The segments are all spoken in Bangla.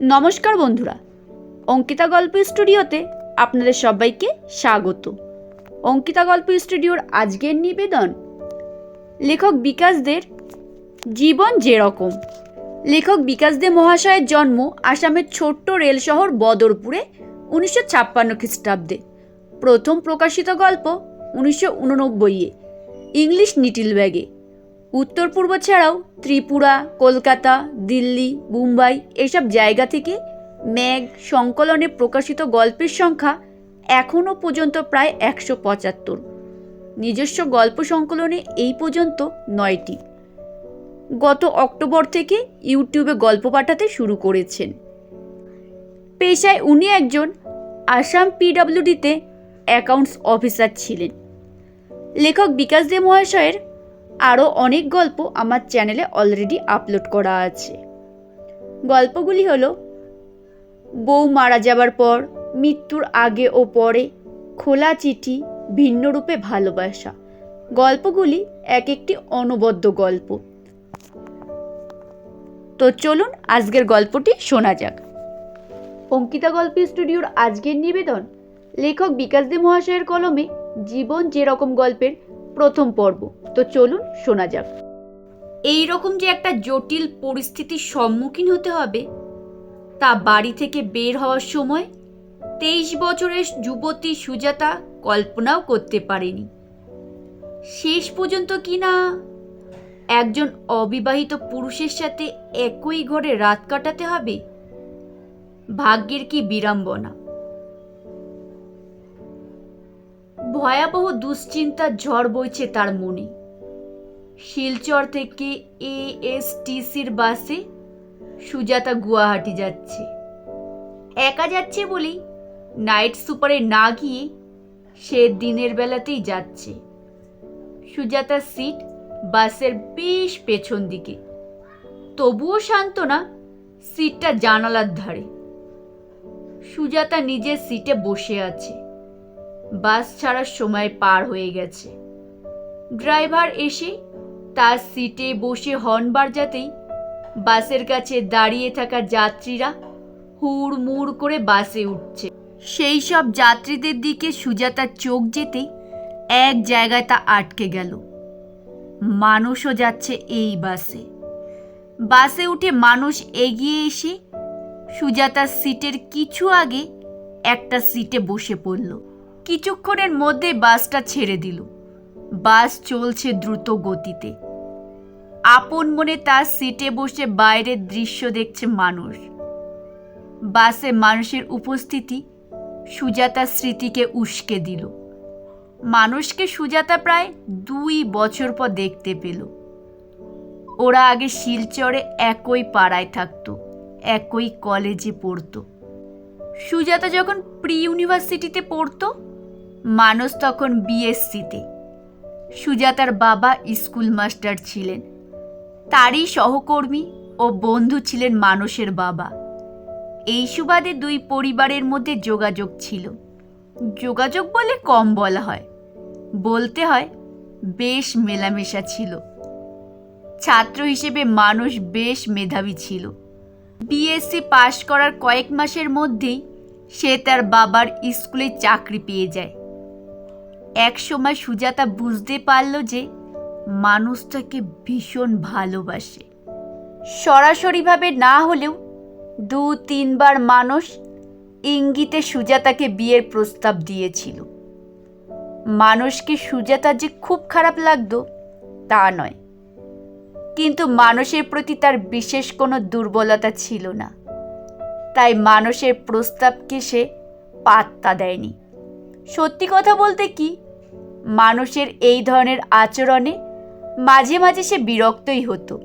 নমস্কার বন্ধুরা। অঙ্কিতা গল্প স্টুডিওতে আপনাদের সবাইকে স্বাগত। অঙ্কিতা গল্প স্টুডিওর আজকের নিবেদন, লেখক বিকাশদের জীবন যেরকম। লেখক বিকাশ দে মহাশয়ের জন্ম আসামের ছোট্ট রেল শহর বদরপুরে উনিশশো ছাপ্পান্ন খ্রিস্টাব্দে। প্রথম প্রকাশিত গল্প উনিশশো উননব্বইয়ে, ইংলিশ নিটিল ব্যাগে। উত্তর পূর্ব ছাড়াও ত্রিপুরা, কলকাতা, দিল্লি, মুম্বাই এসব জায়গা থেকে ম্যাগ সংকলনে প্রকাশিত গল্পের সংখ্যা এখনও পর্যন্ত প্রায় একশো পঁচাত্তর। নিজস্ব গল্প সংকলনে এই পর্যন্ত নয়টি। গত অক্টোবর থেকে ইউটিউবে গল্প পাঠাতে শুরু করেছেন। পেশায় উনি একজন আসাম পিডব্লিউডিতে অ্যাকাউন্টস অফিসার ছিলেন। লেখক বিকাশ দে মহাশয়ের আরও অনেক গল্প আমার চ্যানেলে অলরেডি আপলোড করা আছে। গল্পগুলি হলো, বউ মারা যাবার পর, মৃত্যুর আগে ও পরে, খোলা চিঠি, ভিন্ন রূপে ভালোবাসা। গল্পগুলি এক একটি অনবদ্য গল্প। তো চলুন আজকের গল্পটি শোনা যাক। অঙ্কিতা গল্প স্টুডিওর আজকের নিবেদন, লেখক বিকাশ দে মহাশয়ের কলমে জীবন যেরকম গল্পের প্রথম পর্ব। তো চলুন শোনা যাক। এই রকম যে একটা জটিল পরিস্থিতির সম্মুখীন হতে হবে, তা বাড়ি থেকে বের হওয়ার সময় তেইশ বছরের যুবতী সুজাতা কল্পনাও করতে পারেনি। শেষ পর্যন্ত কি না একজন অবিবাহিত পুরুষের সাথে একই ঘরে রাত কাটাতে হবে? ভাগ্যের কি বিড়ম্বনা? ভয়াবহ দুশ্চিন্তার ঝড় বইছে তার মনে। শিলচর থেকে এএসটিসির বাসে সুজাতা গুয়াহাটি যাচ্ছে। একা যাচ্ছে বলেই নাইট সুপারে না গিয়ে সে দিনের বেলাতেই যাচ্ছে। সুজাতার সিট বাসের বেশ পেছন দিকে। তবুও শান্ত না সিটটা জানালার ধারে। সুজাতা নিজের সিটে বসে আছে। বাস ছাড়ার সময় পার হয়ে গেছে। ড্রাইভার এসে তার সিটে বসে হর্ন বাজাতেই বাসের কাছে দাঁড়িয়ে থাকা যাত্রীরা হুড় মুড় করে বাসে উঠছে। সেই সব যাত্রীদের দিকে সুজাতার চোখ যেতেই এক জায়গায় তা আটকে গেল। মানুষও যাচ্ছে এই বাসে। বাসে উঠে মানুষ এগিয়ে এসে সুজাতার সিটের কিছু আগে একটা সিটে বসে পড়ল। কিছুক্ষণের মধ্যে বাসটা ছেড়ে দিল। বাস চলছে দ্রুত গতিতে। আপন মনে তার সিটে বসে বাইরের দৃশ্য দেখছে মানুষ। বাসে মানুষের উপস্থিতি সুজাতার স্মৃতিকে উস্কে দিল। মানুষকে সুজাতা প্রায় দুই বছর পর দেখতে পেল। ওরা আগে শিলচরে একই পাড়ায় থাকতো, একই কলেজে পড়তো। সুজাতা যখন প্রি ইউনিভার্সিটিতে পড়তো মানস তখন বিএসসিতে সুজাতার বাবা স্কুল মাস্টার ছিলেন। তারই সহকর্মী ও বন্ধু ছিলেন মানসের বাবা। এই সুবাদে দুই পরিবারের মধ্যে যোগাযোগ ছিল। যোগাযোগ বলে কম বলা হয়। বলতে হয়, বেশ মেলামেশা ছিল। ছাত্র হিসেবে মানুষ বেশ মেধাবী ছিল। বিএসসি পাশ করার কয়েক মাসের মধ্যেই সে তার বাবার স্কুলে চাকরি পেয়ে যায়। এক সময় সুজাতা বুঝতে পারল যে মানুষটাকে ভীষণ ভালোবাসে। সরাসরিভাবে না হলেও দু, তিনবার মানুষ ইঙ্গিতে সুজাতাকে বিয়ের প্রস্তাব দিয়েছিল। মানুষকে সুজাতা যে খুব খারাপ লাগতো, তা নয়। কিন্তু মানুষের প্রতি তার বিশেষ কোনো দুর্বলতা ছিল না। তাই মানুষের প্রস্তাবকে সে পাত্তা দেয়নি। সত্যি কথা বলতে কি? মানুষের এই ধরনের আচরণে মাঝে মাঝে সে বিরক্তই হতো।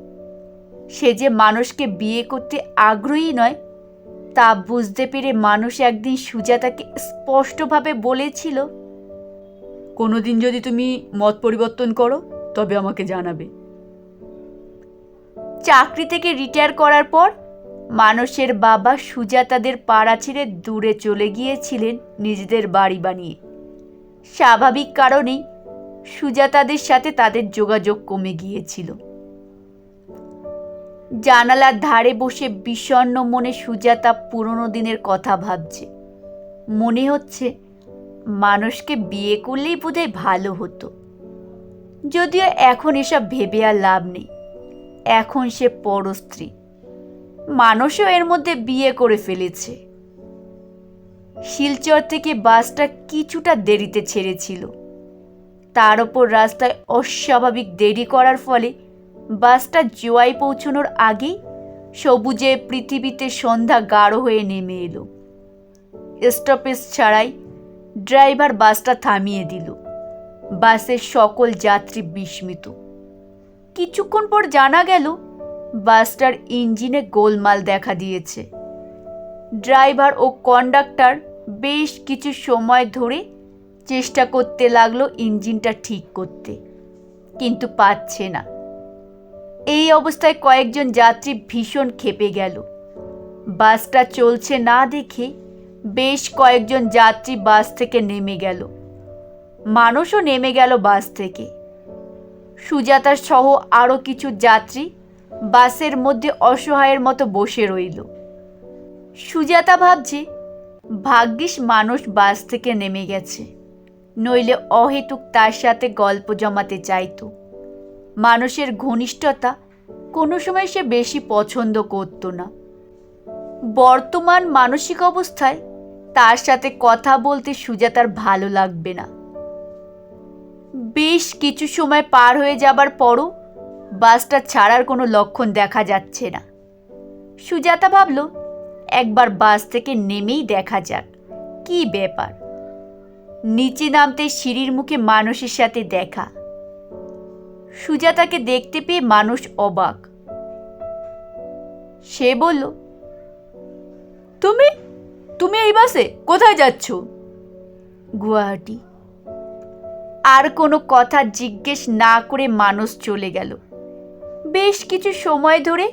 সে যে মানুষকে বিয়ে করতে আগ্রহী নয় তা বুঝতে পেরে মানুষ একদিন সুজাতাকে স্পষ্টভাবে বলেছিল কোনোদিন যদি তুমি মত পরিবর্তন করো তবে আমাকে জানাবে। চাকরি থেকে রিটায়ার করার পর মানুষের বাবা সুজাতাদের পাড়া ছেড়ে দূরে চলে গিয়েছিলেন নিজেদের বাড়ি বানিয়ে। স্বাভাবিক কারণেই সুজাতাদের সাথে তাদের যোগাযোগ কমে গিয়েছিল। জানালার ধারে বসে বিষণ্ণ মনে সুজাতা পুরনো দিনের কথা ভাবছে। মনে হচ্ছে মানুষকে বিয়ে করলেই বোধহয় ভালো হতো। যদিও এখন এসব ভেবে আর লাভ নেই। এখন সে পরস্ত্রী। মানুষও এর মধ্যে বিয়ে করে ফেলেছে। শিলচর থেকে বাসটা কিছুটা দেরিতে ছেড়েছিল। তার ওপর রাস্তায় অস্বাভাবিক দেরি করার ফলে বাসটা জোয়াই পৌঁছানোর আগেই সবুজে পৃথিবীতে সন্ধ্যা গাঢ় হয়ে নেমে এলো। স্টপেজ ছাড়াই ড্রাইভার বাসটা থামিয়ে দিল। বাসের সকল যাত্রী বিস্মিত। কিছুক্ষণ পর জানা গেল বাসটার ইঞ্জিনে গোলমাল দেখা দিয়েছে। ড্রাইভার ও কন্ডাক্টর বেশ কিছু সময় ধরে চেষ্টা করতে লাগল ইঞ্জিনটা ঠিক করতে, কিন্তু পাচ্ছে না। এই অবস্থায় কয়েকজন যাত্রী ভীষণ ক্ষেপে গেল। বাসটা চলছে না দেখে বেশ কয়েকজন যাত্রী বাস থেকে নেমে গেল। মানুষও নেমে গেল বাস থেকে। সুজাতা সহ আরও কিছু যাত্রী বাসের মধ্যে অসহায়ের মতো বসে রইল। সুজাতা ভাবছে, ভাগ্যিস মানুষ বাস থেকে নেমে গেছে। নইলে অহেতুক তার সাথে গল্প জমাতে চাইতো। মানুষের ঘনিষ্ঠতা কোনো সময় সে বেশি পছন্দ করত না। বর্তমান মানসিক অবস্থায় তার সাথে কথা বলতে সুজাতার ভালো লাগবে না। বেশ কিছু সময় পার হয়ে যাবার পরও বাসটা ছাড়ার কোনো লক্ষণ দেখা যাচ্ছে না। সুজাতা ভাবল, একবার বাস থেকে নেমেই দেখা যাক, কি ব্যাপার? নিচে নামতে সিঁড়ির মুখে মানুষের সাথে দেখা। সুজাতাকে দেখতে পেয়ে মানুষ অবাক। সে বলল, তুমি? তুমি এই বাসে কোথায় যাচ্ছ? গুয়াহাটি। আর কোনো কথা জিজ্ঞেস না করে মানুষ চলে গেল। বেশ কিছু সময় ধরে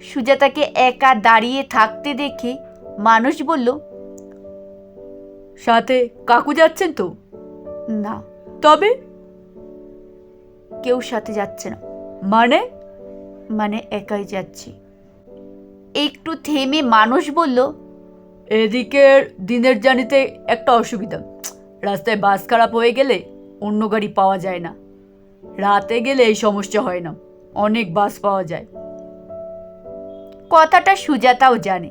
সুজাতাকে একা দাঁড়িয়ে থাকতে দেখে মানুষ বলল সাথে কাকু যাচ্ছেন তো? না। তবে? কেউ সাথে যাচ্ছে না। মানে? মানে একাই যাচ্ছি। একটু থেমে মানুষ বলল এদিকের দিনের জানিতে একটা অসুবিধা। রাস্তায় বাস খারাপ হয়ে গেলে অন্য গাড়ি পাওয়া যায় না। রাতে গেলে এই সমস্যা হয় না। অনেক বাস পাওয়া যায়। কথাটা সুজাতাও জানে,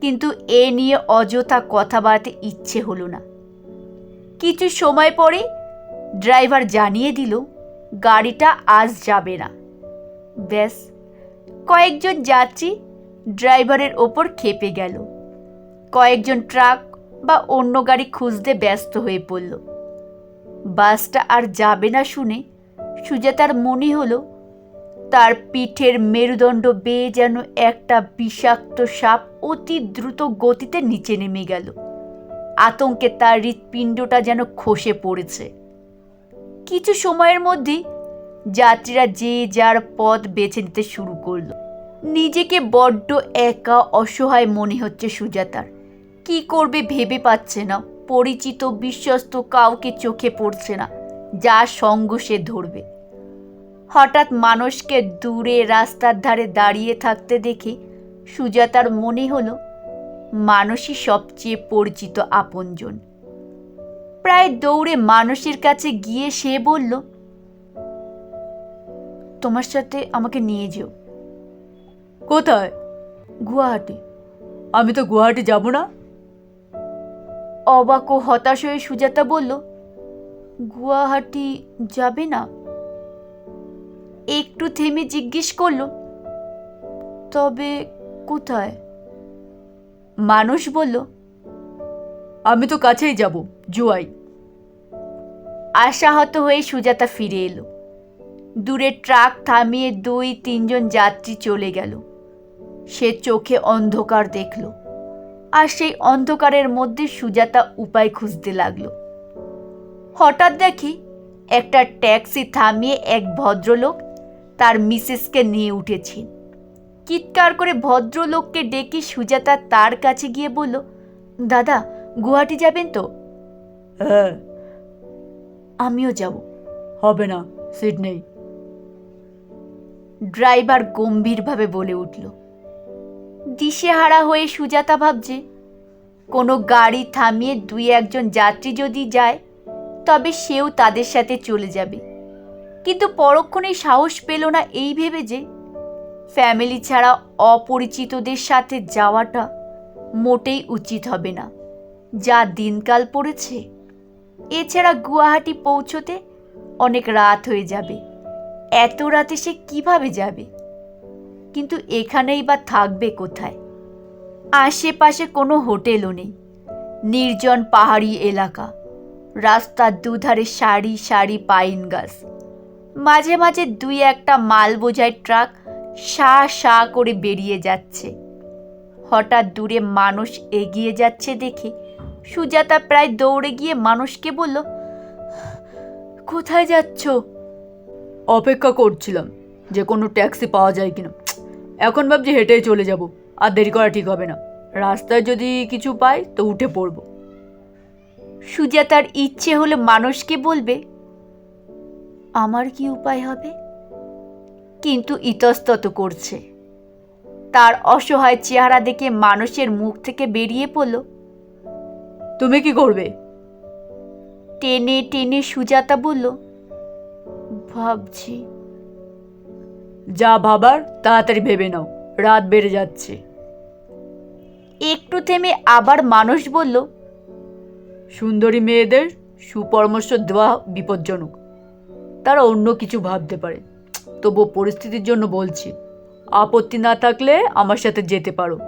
কিন্তু এ নিয়ে অযথা কথা বাড়াতে ইচ্ছে হলো না। কিছু সময় পরে ড্রাইভার জানিয়ে দিল, গাড়িটা আজ যাবে না। ব্যাস, কয়েকজন যাত্রী ড্রাইভারের ওপর খেপে গেল। কয়েকজন ট্রাক বা অন্য গাড়ি খুঁজতে ব্যস্ত হয়ে পড়ল। বাসটা আর যাবে না শুনে সুজাতার মনে হলো তার পিঠের মেরুদণ্ড বেয়ে যেন একটা বিষাক্ত সাপ অতি দ্রুত গতিতে নিচে নেমে গেল। আতঙ্কে তার হৃৎপিণ্ডটা যেন খসে পড়েছে। কিছু সময়ের মধ্যেই যাত্রীরা যে যার পথ বেছে নিতে শুরু করল। নিজেকে বড্ড একা, অসহায় মনে হচ্ছে সুজাতার। কি করবে ভেবে পাচ্ছে না, পরিচিত, বিশ্বস্ত, কাউকে চোখে পড়ছে না যা সঙ্গ সে ধরবে। হঠাৎ মানুষকে দূরে রাস্তার ধারে দাঁড়িয়ে থাকতে দেখে সুজাতার মনে হলো মানুষই সবচেয়ে পরিচিত আপনজন। প্রায় দৌড়ে মানুষের কাছে গিয়ে সে বলল তোমার সাথে আমাকে নিয়ে যেও। কোথায়? গুয়াহাটি। আমি তো গুয়াহাটি যাব না। অবাক ও হতাশ হয়ে সুজাতা বলল গুয়াহাটি যাবে না? একটু থেমে জিজ্ঞেস করল তবে কোথায়? মানুষ বলল আমি তো কাছেই যাব জুয়াই। আশাহত হয়ে সুজাতা ফিরে এলো। দূরে ট্রাক থামিয়ে দুই তিনজন যাত্রী চলে গেল। সে চোখে অন্ধকার দেখল আর সেই অন্ধকারের মধ্যে সুজাতা উপায় খুঁজতে লাগল। হঠাৎ দেখি একটা ট্যাক্সি থামিয়ে এক ভদ্রলোক তার মিসেসকে নিয়ে উঠেছেন চিৎকার করে ভদ্রলোককে ডেকে সুজাতা তার কাছে গিয়ে বলল দাদা গুয়াহাটি যাবেন তো? হ্যাঁ। আমিও যাব। হবে না সিডনি। ড্রাইভার গম্ভীরভাবে বলে উঠল। দিশেহারা হয়ে সুজাতা ভাবছে কোনো গাড়ি থামিয়ে দুই একজন যাত্রী যদি যায় তবে সেও তাদের সাথে চলে যাবে। কিন্তু পরক্ষণে সাহস পেল না এই ভেবে যে ফ্যামিলি ছাড়া অপরিচিতদের সাথে যাওয়াটা মোটেই উচিত হবে না। যা দিনকাল পড়েছে, এছাড়া গুয়াহাটি পৌঁছতে অনেক রাত হয়ে যাবে। এত রাতে সে কীভাবে যাবে? কিন্তু এখানেই বা থাকবে কোথায়? আশেপাশে কোনো হোটেলও নেই। নির্জন পাহাড়ি এলাকা। রাস্তার দুধারে সারি সারি পাইন গাছ। মাঝে মাঝে দুই একটা মাল বোঝাই ট্রাক সা সা করে বেরিয়ে যাচ্ছে। হঠাৎ দূরে মানুষ এগিয়ে যাচ্ছে দেখে সুজাতা প্রায় দৌড়ে গিয়ে মানুষকে বলল কোথায় যাচ্ছ? অপেক্ষা করছিলাম যে কোনো ট্যাক্সি পাওয়া যায় কিনা। এখন ভাবছি হেঁটেই চলে যাব আর দেরি করা ঠিক হবে না। রাস্তায় যদি কিছু পাই তো উঠে পড়ব। সুজাতার ইচ্ছে হলে মানুষকে বলবে আমার কি উপায় হবে? কিন্তু ইতস্তত করছে। তার অসহায় চেহারা দেখে মানুষের মুখ থেকে বেরিয়ে পড়ল। তুমি কি করবে? টেনে টেনে সুজাতা বলল ভাবছি। যা ভাবার তাড়াতাড়ি ভেবে নাও। রাত বেড়ে যাচ্ছে। একটু থেমে আবার মানুষ বলল সুন্দরী মেয়েদের সুপরামর্শ দেওয়া বিপজ্জনক। তারা অন্য কিছু ভাবতে পারে। তবু পরিস্থিতির জন্য বলছি আপত্তি না থাকলে আমার সাথে যেতে পারো।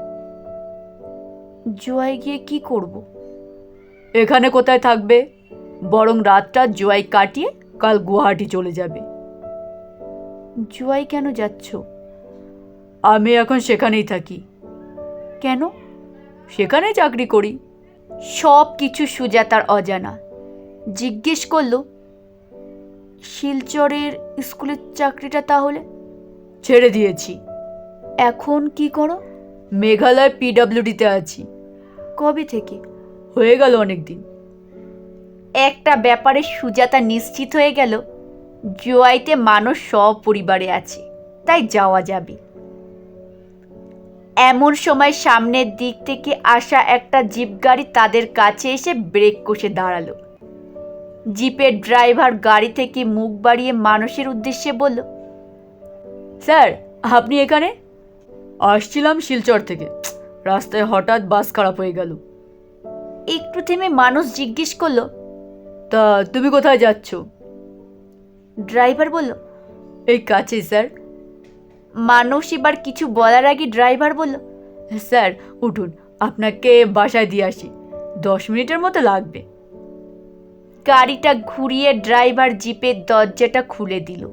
জোয়াই গিয়ে কি করব। এখানে কোথায় থাকবে? বরং রাতটা জুয়াই কাটিয়ে কাল গুয়াহাটি চলে যাবে। জুয়াই কেন যাচ্ছ? আমি এখন সেখানেই থাকি। কেন? সেখানেই চাকরি করি। সব কিছু সুজাতার অজানা। জিজ্ঞেস করল শিলচরের স্কুলের চাকরিটা তাহলে? ছেড়ে দিয়েছি। এখন কি করো? মেঘালয় পিডাব্লিউডিতে আছি। কবে থেকে? হয়ে গেল অনেক দিন একটা ব্যাপারে সুজাতা নিশ্চিত হয়ে গেল জোয়াইতে মানুষ সব পরিবারে আছে তাই যাওয়া যাবে। এমন সময় সামনের দিক থেকে আসা একটা জিপ গাড়ি তাদের কাছে এসে ব্রেক কষে দাঁড়াল। জিপের ড্রাইভার গাড়ি থেকে মুখ বাড়িয়ে মানুষের উদ্দেশ্যে বলল স্যার আপনি এখানে? আসছিলাম শিলচর থেকে। রাস্তায় হঠাৎ বাস খারাপ হয়ে গেল। একটু থেমে মানুষ জিজ্ঞেস করল তা তুমি কোথায় যাচ্ছ? ড্রাইভার বলল এই কাছেই স্যার। মানুষ এবার কিছু বলার আগে ড্রাইভার বলল স্যার উঠুন আপনাকে বাসায় দিয়ে আসি। দশ মিনিটের মতো লাগবে। গাড়িটা ঘুরিয়ে ড্রাইভার জিপের দরজাটা খুলে দিল।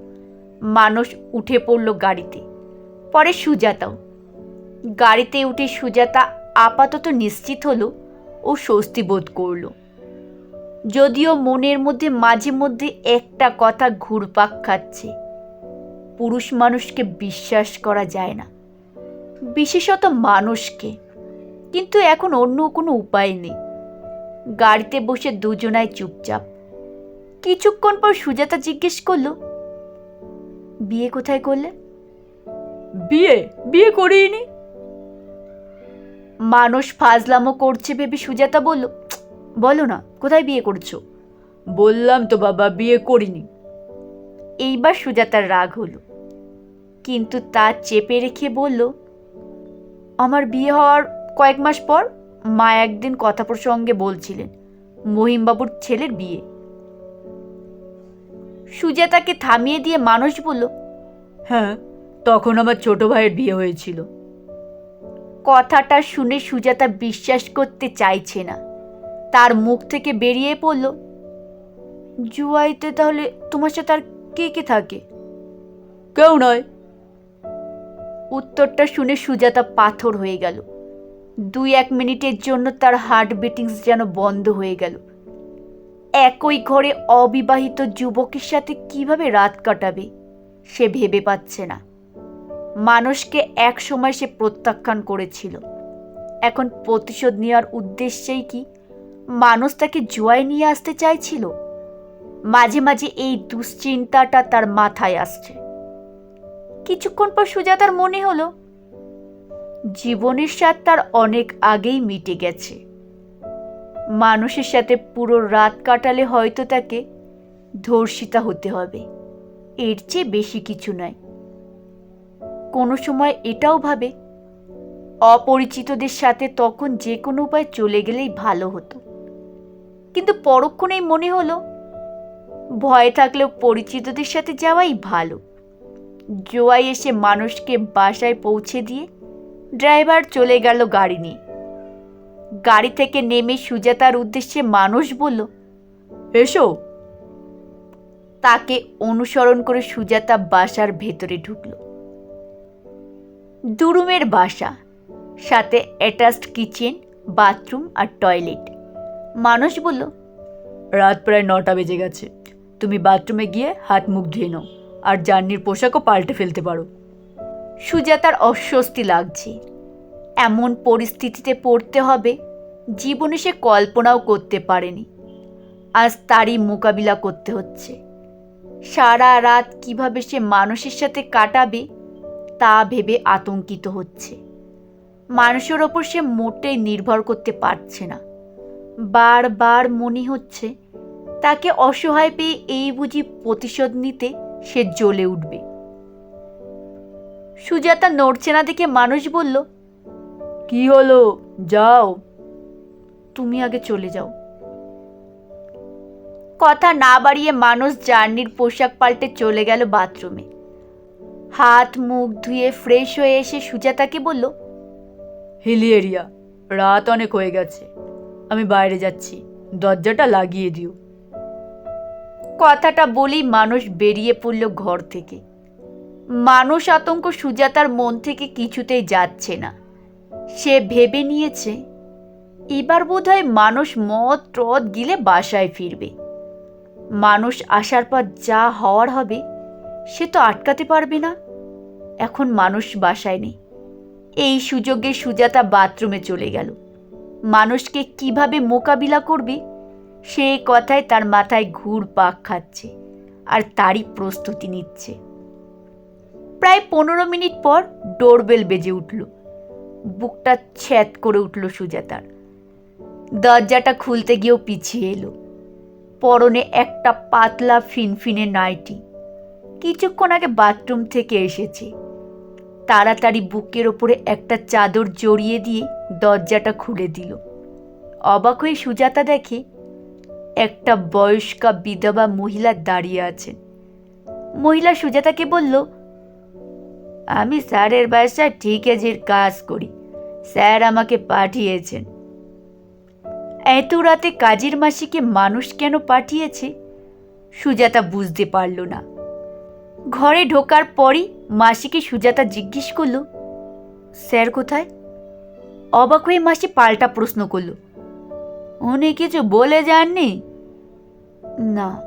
মানুষ উঠে পড়ল গাড়িতে। পরে সুজাতাও। গাড়িতে উঠে সুজাতা আপাতত নিশ্চিত হলো ও স্বস্তি বোধ করল। যদিও মনের মধ্যে মাঝে মধ্যে একটা কথা ঘুরপাক খাচ্ছে। পুরুষ মানুষকে বিশ্বাস করা যায় না। বিশেষত মানুষকে। কিন্তু এখন অন্য কোনো উপায় নেই। গাড়িতে বসে দুজনায় চুপচাপ। কিছুক্ষণ পর সুজাতা জিজ্ঞেস করল বিয়ে কোথায় করলে? বিয়ে? বিয়ে করিনি। মানুষ ফাজলামো করছে ভেবে সুজাতা বলল বলো না কোথায় বিয়ে করছ? বললাম তো বাবা বিয়ে করিনি। এইবার সুজাতার রাগ হলো কিন্তু তা চেপে রেখে বলল আমার বিয়ে হওয়ার কয়েক মাস পর মা একদিন কথা প্রসঙ্গে বলছিলেন মহিমবাবুর ছেলের বিয়ে। সুজাতাকে থামিয়ে দিয়ে মানুষ বলল হ্যাঁ তখন আমার ছোট ভাইয়ের বিয়ে হয়েছিল। কথাটা শুনে সুজাতা বিশ্বাস করতে চাইছে না। তার মুখ থেকে বেরিয়ে পড়ল জুয়াইতে তাহলে তোমার সাথে আর কে কে থাকে? কেউ নয়। উত্তরটা শুনে সুজাতা পাথর হয়ে গেল। দুই এক মিনিটের জন্য তার হার্ট বিটিংস যেন বন্ধ হয়ে গেল। একই ঘরে অবিবাহিত যুবকের সাথে কীভাবে রাত কাটাবে, সে ভেবে পাচ্ছে না। মানুষকে এক সময় সে প্রত্যাখ্যান করেছিল। এখন প্রতিশোধ নেওয়ার উদ্দেশ্যেই কি মানুষ তাকে জুয়ায় নিয়ে আসতে চাইছিল? মাঝে মাঝে এই দুশ্চিন্তাটা তার মাথায় আসছে। কিছুক্ষণ পর সুজাতার মনে হলো জীবনের স্বাদ তার অনেক আগেই মিটে গেছে। মানুষের সাথে পুরো রাত কাটালে হয়তো তাকে ধর্ষিতা হতে হবে। এর চেয়ে বেশি কিছু নয়। কোনো সময় এটাও ভাবে, অপরিচিতদের সাথে তখন যে কোনো উপায় চলে গেলেই ভালো হতো। কিন্তু পরক্ষণেই মনে হলো, ভয় থাকলেও পরিচিতদের সাথে যাওয়াই ভালো। জোয়াই এসে মানুষকে বাসায় পৌঁছে দিয়ে ড্রাইভার চলে গেল গাড়ি নিয়ে। গাড়ি থেকে নেমে সুজাতার উদ্দেশ্যে মানুষ বলল, এসো। তাকে অনুসরণ করে সুজাতা বাসার ভেতরে ঢুকলো। দুরুমের বাসা, সাথে অ্যাটাচড কিচেন, বাথরুম আর টয়লেট। মানুষ বলল, রাত প্রায় নটা বেজে গেছে। তুমি বাথরুমে গিয়ে হাত মুখ ধুয়ে নাও আর জার্নির পোশাকও পাল্টে ফেলতে পারো। সুজাতার অস্বস্তি লাগছে। এমন পরিস্থিতিতে পড়তে হবে, জীবনে সে কল্পনাও করতে পারেনি। আজ তারই মোকাবিলা করতে হচ্ছে। সারা রাত কীভাবে সে মানুষের সাথে কাটাবে, তা ভেবে আতঙ্কিত হচ্ছে। মানুষের ওপর সে মোটেই নির্ভর করতে পারছে না। বারবার মনে হচ্ছে, তাকে অসহায় পেয়ে এই বুঝি প্রতিশোধ নিতে সে জ্বলে উঠবে। সুজাতা নড়ছে না দেখে মানুষ বলল, কি হলো? যাও। তুমি আগে চলে যাও। কথা না বাড়িয়ে মানুষ জার্নির পোশাক পাল্টে চলে গেল বাথরুমে। হাত, মুখ ধুয়ে ফ্রেশ হয়ে এসে সুজাতাকে বলল হিলি এরিয়া রাত অনেক হয়ে গেছে। আমি বাইরে যাচ্ছি। দরজাটা লাগিয়ে দিও। কথাটা বলেই মানুষ বেরিয়ে পড়ল ঘর থেকে। মানুষ আতঙ্ক সুজাতার মন থেকে কিছুতেই যাচ্ছে না। সে ভেবে নিয়েছে, এবার বোধহয় মানুষ মদ ট্রদ গিলে বাসায় ফিরবে। মানুষ আসার পর যা হওয়ার হবে, সে তো আটকাতে পারবে না। এখন মানুষ বাসায় নেই। এই সুযোগে সুজাতা বাথরুমে চলে গেল। মানুষকে কীভাবে মোকাবিলা করবে সেই কথায় তার মাথায় ঘুর পাক খাচ্ছে আর তারই প্রস্তুতি নিচ্ছে। প্রায় পনেরো মিনিট পর ডোরবেল বেজে উঠল। বুকটা ছ্যাত করে উঠল সুজাতার। দরজাটা খুলতে গিয়েও পিছিয়ে এলো। পরনে একটা পাতলা ফিনফিনে নাইটি। কিছুক্ষণ আগে বাথরুম থেকে এসেছে। তাড়াতাড়ি বুকের ওপরে একটা চাদর জড়িয়ে দিয়ে দরজাটা খুলে দিল। অবাক হয়ে সুজাতা দেখে একটা বয়স্কা বিধবা মহিলা দাঁড়িয়ে আছেন। মহিলা সুজাতাকে বলল আমি স্যারের বাসায় ঠিকেজির কাজ করি। স্যার আমাকে পাঠিয়েছেন। এত রাতে কাজের মাসিকে মানুষ কেন পাঠিয়েছে? সুজাতা বুঝতে পারল না। ঘরে ঢোকার পরই মাসিকে সুজাতা জিজ্ঞেস করল, স্যার কোথায়? অবাক হয়ে মাসি পাল্টা প্রশ্ন করল, উনি কিছু বলে যাননি? না,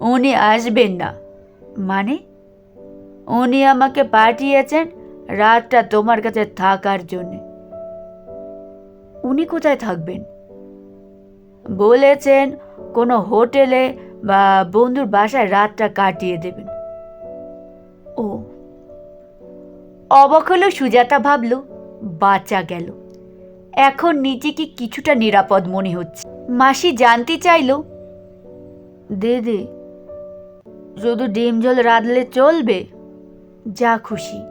উনি আসবেন না। মানে? উনি আমাকে পাঠিয়েছেন রাতটা তোমার কাছে থাকার জন্যে। উনি কোথায় থাকবেন? বলেছেন কোনো হোটেলে বা বন্ধুর বাসায় রাতটা কাটিয়ে দেবেন। ও। অবাক হলো, সুজাতা ভাবল, বাঁচা গেল। এখন নিজেকে কিছুটা নিরাপদ মনে হচ্ছে। মাসি জানতে চাইল, দিদি শুধু ডিম জল রাঁধলে চলবে যা খুশি।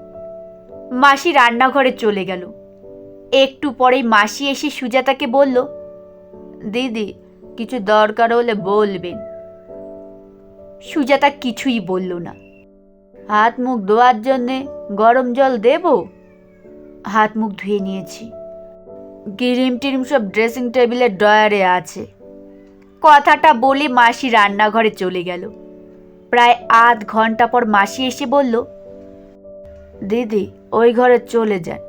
মাসি রান্নাঘরে চলে গেল। একটু পরেই মাসি এসে সুজাতাকে বলল, দিদি, কিছু দরকার হলে বলবেন। সুজাতা কিছুই বলল না। হাত মুখ ধোয়ার জন্যে গরম জল দেব? হাত মুখ ধুয়ে নিয়েছি। ক্রিম টিরিম সব ড্রেসিং টেবিলের ডয়ারে আছে। কথাটা বলে মাসি রান্নাঘরে চলে গেল। প্রায় আধ ঘণ্টা পর মাসি এসে বলল দিদি, ওই ঘরে চলে যান।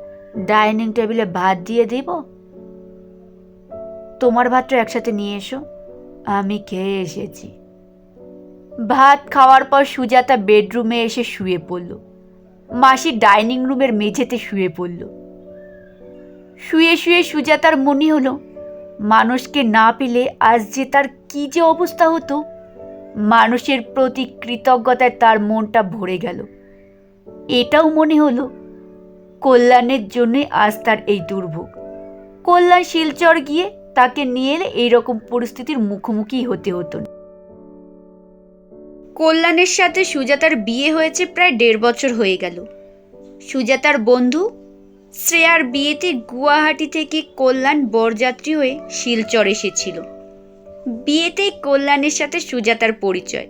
ডাইনিং টেবিলে ভাত দিয়ে দিব। তোমার ভাতটা একসাথে নিয়ে এসো। আমি খেয়ে এসেছি। ভাত খাওয়ার পর সুজাতা বেডরুমে এসে শুয়ে পড়ল। মাসি ডাইনিং রুমের মেঝেতে শুয়ে পড়ল। শুয়ে শুয়ে সুজাতার মনে হলো, মানুষকে না পেলে আজ যে তার কি যে অবস্থা হতো। মানুষের প্রতি কৃতজ্ঞতায় তার মনটা ভরে গেল। এটাও মনে হলো কল্যাণের জন্যে আজ তার এই দুর্ভোগ। কল্যাণ শিলচর গিয়ে তাকে নিয়ে এলে এইরকম পরিস্থিতির মুখোমুখি হতে হতো। কল্যাণের সাথে সুজাতার বিয়ে হয়েছে প্রায় দেড় বছর হয়ে গেল। সুজাতার বন্ধু শ্রেয়ার বিয়েতে গুয়াহাটি থেকে কল্যাণ বরযাত্রী হয়ে শিলচর এসেছিল। বিয়েতেই কল্যাণের সাথে সুজাতার পরিচয়।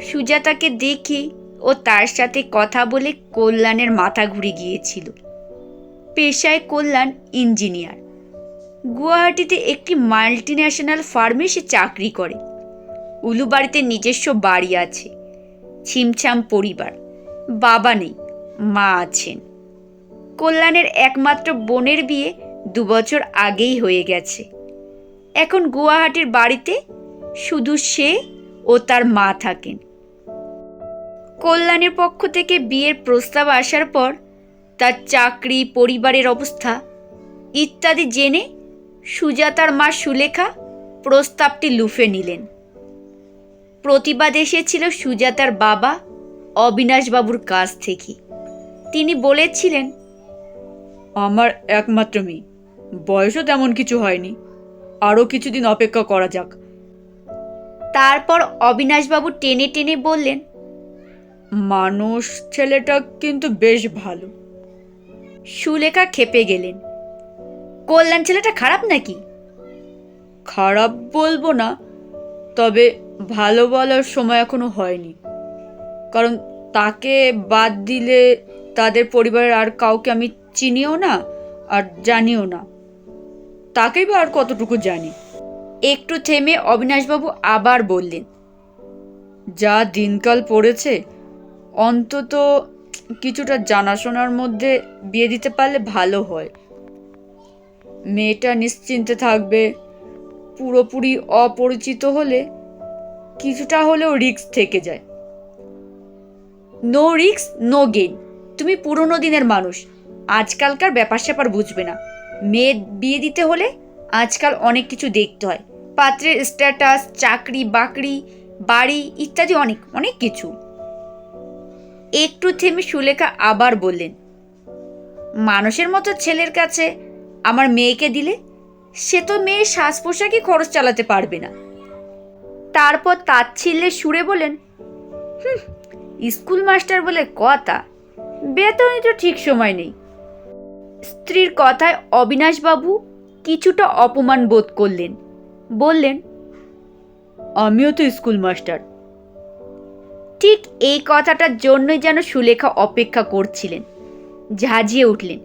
সুজাতাকে দেখে ও তার সাথে কথা বলে কল্যাণের মাথা ঘুরে গিয়েছিল। পেশায় কল্যাণ ইঞ্জিনিয়ার। গুয়াহাটিতে একটি মাল্টি ন্যাশনাল ফার্মে সে চাকরি করে। উলুবাড়িতে নিজস্ব বাড়ি আছে। ছিমছাম পরিবার। বাবা নেই, মা আছেন। কল্যাণের একমাত্র বোনের বিয়ে দুবছর আগেই হয়ে গেছে। এখন গুয়াহাটির বাড়িতে শুধু সে ও তার মা থাকেন। কল্যাণের পক্ষ থেকে বিয়ের প্রস্তাব আসার পর তার চাকরি পরিবারের অবস্থা ইত্যাদি জেনে সুজাতার মা সুলেখা প্রস্তাবটি লুফে নিলেন। প্রতিবাদ এসেছিল সুজাতার বাবা অবিনাশবাবুর কাছ থেকে। তিনি বলেছিলেন আমার একমাত্র মেয়ে। বয়সও তেমন কিছু হয়নি। আরও কিছুদিন অপেক্ষা করা যাক। তারপর অবিনাশবাবু টেনে টেনে বললেন মানুষ ছেলেটা কিন্তু বেশ ভালো। সুলেখা খেপে গেলেন। কল্যাণ ছেলেটা খারাপ নাকি? খারাপ বলব না তবে ভালো বলার সময় এখনও হয়নি। কারণ তাকে বাদ দিলে তাদের পরিবারের আর কাউকে আমি চিনিও না আর জানিও না। তাকেই বা আর কতটুকু জানি। একটু থেমে অবিনাশবাবু আবার বললেন যা দিনকাল পড়েছে অন্তত কিছুটা জানাশোনার মধ্যে বিয়ে দিতে পারলে ভালো হয়। মেয়েটা নিশ্চিন্তে থাকবে, পুরোপুরি অপরিচিত হলে কিছুটা হলেও রিক্স থেকে যায়। নো রিক্স নো গেইন তুমি পুরনো দিনের মানুষ, আজকালকার ব্যাপার স্যাপার বুঝবে না। মেয়ে বিয়ে দিতে হলে আজকাল অনেক কিছু দেখতে হয়। পাত্রের স্ট্যাটাস চাকরি বাকরি বাড়ি ইত্যাদি অনেক অনেক কিছু। একটু থেমে সুলেখা আবার বললেন মানুষের মতো ছেলের কাছে আমার মেয়েকে দিলে সে তো মেয়ের শ্বাস পোশাকই খরচ চালাতে পারবে না। তারপর তাচ্ছিল্যের সুরে বলেন "হুঁ, স্কুল মাস্টার বলে কথা বেতনই তো ঠিক সময় নেই। স্ত্রীর কথায় অবিনাশবাবু কিছুটা অপমান বোধ করলেন বললেন আমিও তো স্কুল মাস্টার। ঠিক এই কথাটার জন্যই যেন সুলেখা অপেক্ষা করছিলেন। ঝাঁঝিয়ে উঠলেন।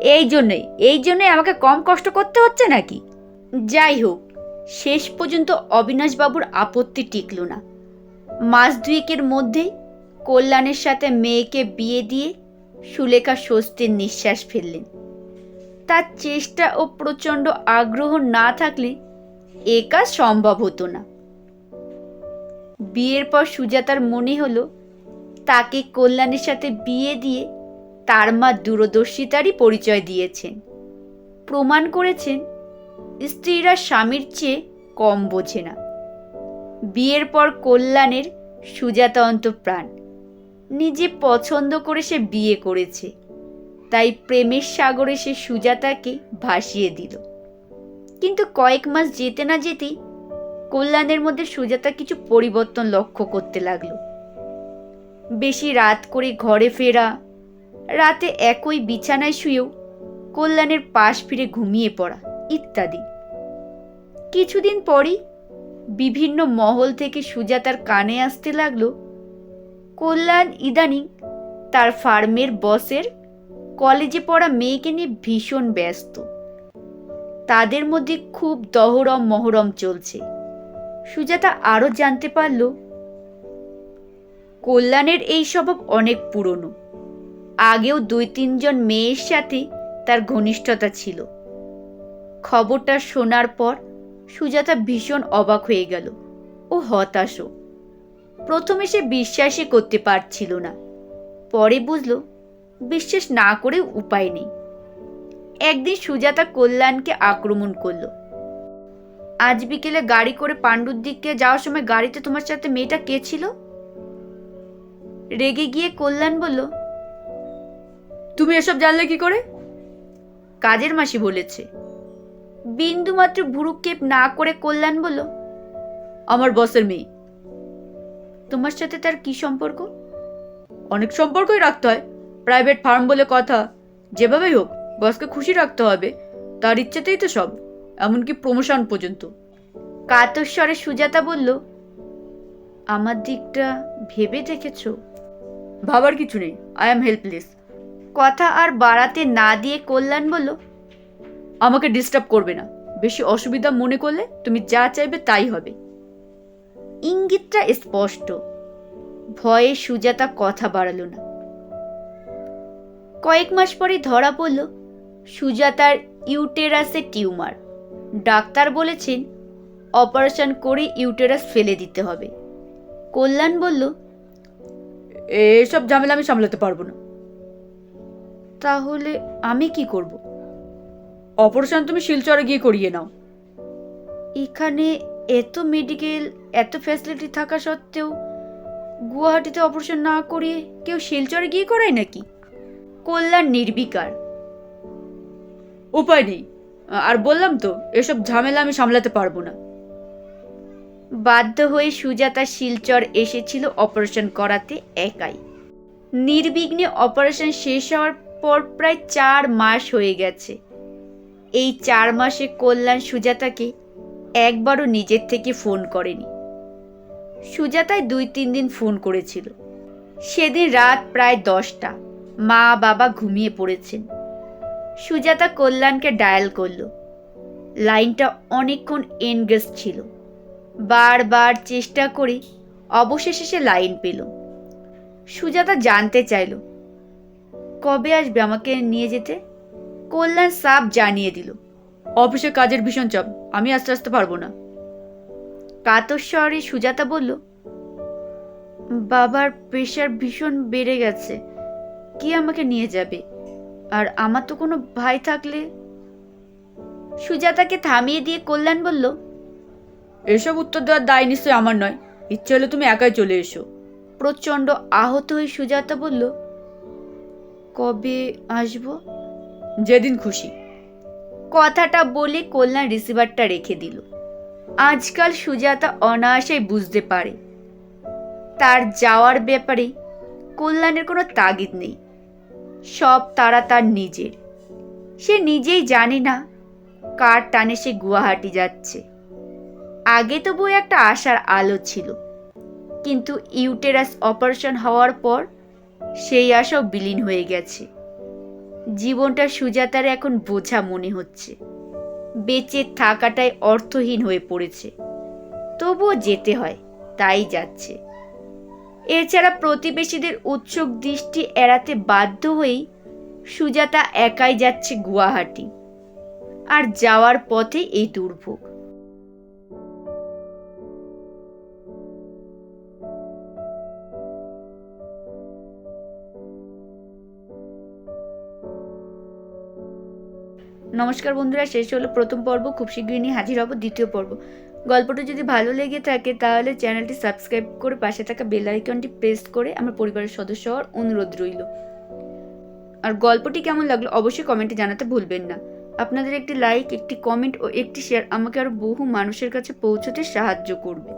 এই জন্যই এই জন্যই আমাকে কম কষ্ট করতে হচ্ছে নাকি? যাই হোক, শেষ পর্যন্ত অবিনাশবাবুর আপত্তি টিকল না। মাস দুয়েকের মধ্যেই কল্যাণের সাথে মেয়েকে বিয়ে দিয়ে সুলেখা স্বস্তির নিঃশ্বাস ফেললেন। তার চেষ্টা ও প্রচণ্ড আগ্রহ না থাকলে এ কাজ সম্ভব হতো না। বিয়ের পর সুজাতার মনে হলো, তাকে কল্যাণের সাথে বিয়ে দিয়ে তার মা দূরদর্শিতারই পরিচয় দিয়েছেন। প্রমাণ করেছেন, স্ত্রীরা স্বামীর চেয়ে কম বোঝে না। বিয়ের পর কল্যাণের সুজাতা অন্তপ্রাণ। নিজে পছন্দ করে সে বিয়ে করেছে, তাই প্রেমের সাগরে সে সুজাতাকে ভাসিয়ে দিল। কিন্তু কয়েক মাস যেতে না যেতেই কল্যাণের মধ্যে সুজাতা কিছু পরিবর্তন লক্ষ্য করতে লাগল। বেশি রাত করে ঘরে ফেরা, রাতে একই বিছানায় শুয়েও কল্যাণের পাশ ফিরে ঘুমিয়ে পড়া ইত্যাদি। কিছুদিন পরই বিভিন্ন মহল থেকে সুজাতার কানে আসতে লাগল, কল্যাণ ইদানিং তার ফার্মের বসের কলেজে পড়া মেয়েকে নিয়ে ভীষণ ব্যস্ত। তাদের মধ্যে খুব দহরম মহরম চলছে। সুজাতা আরও জানতে পারল, কল্যাণের এই স্বভাব অনেক পুরনো। আগেও দুই তিনজন মেয়ের সাথে তার ঘনিষ্ঠতা ছিল। খবরটা শোনার পর সুজাতা ভীষণ অবাক হয়ে গেল ও হতাশও প্রথমে সে বিশ্বাসই করতে পারছিল না, পরে বুঝলো বিশ্বাস না করে উপায় নেই। একদিন সুজাতা কল্যাণকে আক্রমণ করল আজ বিকেলে গাড়ি করে পাণ্ডুর দিকে যাওয়ার সময় গাড়িতে তোমার সাথে মেয়েটা কে ছিল? রেগে গিয়ে কল্যাণ বলল তুমি এসব জানলে কি করে? কাজের মাসি বলেছে। বিন্দু মাত্র ভুরুক্ষেপ না করে কল্যাণ বলল আমার বসের মেয়ে। তোমার সাথে তার কি সম্পর্ক? অনেক সম্পর্কই রাখতে হয়। প্রাইভেট ফার্ম বলে কথা। যেভাবেই হোক বসকে খুশি রাখতে হবে। তার ইচ্ছেতেই তো সব। এমনকি প্রমোশন পর্যন্ত। কাতস্বরে সুজাতা বলল আমার দিকটা ভেবে দেখেছ? ভাবার কিছু নেই আই অ্যাম হেল্পলেস কথা আর বাড়াতে না দিয়ে কল্যাণ বলল আমাকে ডিস্টার্ব করবে না। বেশি অসুবিধা মনে করলে তুমি যা চাইবে তাই হবে। ইঙ্গিতটা স্পষ্ট। ভয়ে সুজাতা কথা বাড়ালো না। কয়েক মাস পরে ধরা পড়ল সুজাতার ইউটেরাসে টিউমার। ডাক্তার বলেছেন অপারেশন করে ইউটেরাস ফেলে দিতে হবে। কল্যাণ বলল এসব ঝামেলা আমি সামলাতে পারব না। তাহলে আমি কি করব? অপারেশন তুমি শিলচরে গিয়ে করিয়ে নাও। এখানে এত মেডিকেল এত ফ্যাসিলিটি থাকা সত্ত্বেও গুয়াহাটিতে অপারেশন না করিয়ে কেউ শিলচরে গিয়ে করায় নাকি? কল্যাণ নির্বিকার। উপায় নেই। আর বললাম তো, এসব ঝামেলা আমি সামলাতে পারব না। বাধ্য হয়ে সুজাতা শিলচর এসেছিল অপারেশন করাতে একাই। নির্বিঘ্নে অপারেশন শেষ হওয়ার পর প্রায় চার মাস হয়ে গেছে। এই চার মাসে কল্যাণ সুজাতাকে একবারও নিজের থেকে ফোন করেনি। সুজাতায় দুই তিন দিন ফোন করেছিল। সেদিন রাত প্রায় দশটা মা বাবা ঘুমিয়ে পড়েছেন। সুজাতা কল্যাণকে ডায়াল করল। লাইনটা অনেকক্ষণ এনগেজ ছিল। বারবার চেষ্টা করে অবশেষে সে লাইন পেল। সুজাতা জানতে চাইল, কবে আসবে আমাকে নিয়ে যেতে? কল্যাণ সাপ জানিয়ে দিল, অফিসে কাজের ভীষণ চাপ, আমি আস্তে আসতে পারব না। কাতস্বরে সুজাতা বলল, বাবার প্রেশার ভীষণ বেড়ে গেছে, কি আমাকে নিয়ে যাবে? আর আমার তো কোনো ভাই থাকলে? সুজাতাকে থামিয়ে দিয়ে কল্যাণ বলল এসব উত্তর দেওয়ার দায় নিশ্চয়ই আমার নয়। ইচ্ছে হলে তুমি একাই চলে এসো। প্রচণ্ড আহত হয়ে সুজাতা বলল কবে আসব? যেদিন খুশি। কথাটা বলে কল্যাণ রিসিভারটা রেখে দিল। আজকাল সুজাতা অনায়াসেই বুঝতে পারে। তার যাওয়ার ব্যাপারে কল্যাণের কোনো তাগিদ নেই। সব তারা তার নিজের। সে নিজেই জানে না কার টানে সে গুয়াহাটি যাচ্ছে। আগে তবু একটা আশার আলো ছিল, কিন্তু ইউটেরাস অপারেশন হওয়ার পর সেই আশাও বিলীন হয়ে গেছে। জীবনটা সুজাতার এখন বোঝা মনে হচ্ছে। বেঁচে থাকাটাই অর্থহীন হয়ে পড়েছে। তবুও যেতে হয়, তাই যাচ্ছে। এছাড়া প্রতিবেশীদের উৎসুক দৃষ্টি এড়াতে বাধ্য হয়েই সুজাতা একাই যাচ্ছে গুয়াহাটি। আর যাওয়ার পথে এই দুর্ভোগ। নমস্কার বন্ধুরা, শেষ হলো প্রথম পর্ব। খুব শীঘ্রই নিয়ে হাজির হব দ্বিতীয় পর্ব। গল্পটা যদি ভালো লেগে থাকে, তাহলে চ্যানেলটি সাবস্ক্রাইব করে পাশে থাকা বেল আইকনটি প্রেস করে আমার পরিবারের সদস্য হওয়ার অনুরোধ রইল। আর গল্পটি কেমন লাগল অবশ্যই কমেন্টে জানাতে ভুলবেন না। আপনাদের একটি লাইক একটি কমেন্ট ও একটি শেয়ার আমাকে আরও বহু মানুষের কাছে পৌঁছতে সাহায্য করবে।